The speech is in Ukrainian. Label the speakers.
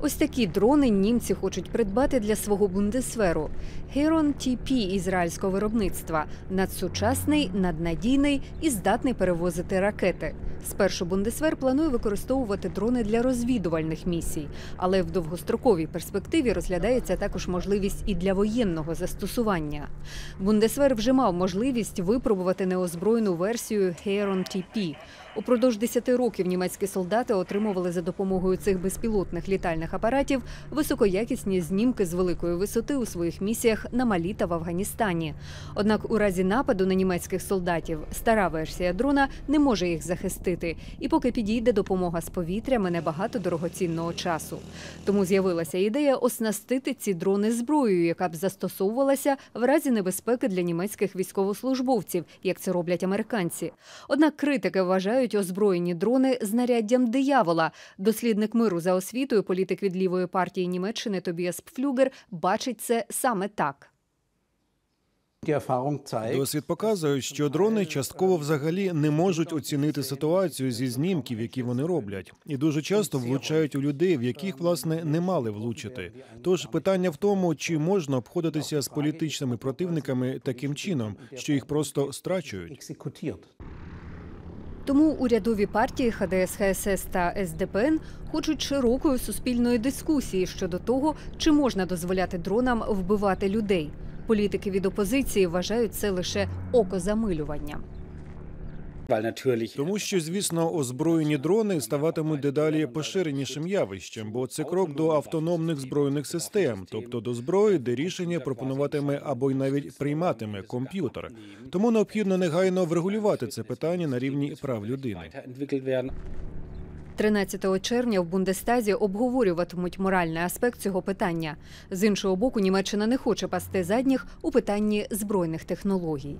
Speaker 1: Ось такі дрони німці хочуть придбати для свого бундесверу. Heron TP ізраїльського виробництва надсучасний, наднадійний і здатний перевозити ракети. Спершу бундесвер планує використовувати дрони для розвідувальних місій, але в довгостроковій перспективі розглядається також можливість і для воєнного застосування. Бундесвер вже мав можливість випробувати неозброєну версію Heron TP. Упродовж 10 років німецькі солдати отримували за допомогою цих безпілотних літальних апаратів високоякісні знімки з великої висоти у своїх місіях на Малі та в Афганістані. Однак у разі нападу на німецьких солдатів стара версія дрона не може їх захистити, і поки підійде допомога з повітря, мене багато дорогоцінного часу. Тому з'явилася ідея оснастити ці дрони зброєю, яка б застосовувалася в разі небезпеки для німецьких військовослужбовців, як це роблять американці. Однак критики вважають озброєні дрони знаряддям диявола. Дослідник миру за освітою, політик від лівої партії Німеччини Тобіас Пфлюгер бачить це саме так.
Speaker 2: Досвід показує, що дрони частково взагалі не можуть оцінити ситуацію зі знімків, які вони роблять, і дуже часто влучають у людей, в яких власне не мали влучити. Тож питання в тому, чи можна обходитися з політичними противниками таким чином, що їх просто страчують.
Speaker 1: Тому урядові партії ХДС, ХСС та СДПН хочуть широкої суспільної дискусії щодо того, чи можна дозволяти дронам вбивати людей. Політики від опозиції вважають це лише окозамилюванням.
Speaker 2: Тому що, звісно, озброєні дрони ставатимуть дедалі поширенішим явищем, бо це крок до автономних збройних систем, тобто до зброї, де рішення пропонуватиме або й навіть прийматиме комп'ютер. Тому необхідно негайно врегулювати це питання на рівні прав людини.
Speaker 1: 13 червня в Бундестазі обговорюватимуть моральний аспект цього питання. З іншого боку, Німеччина не хоче пасти задніх у питанні збройних технологій.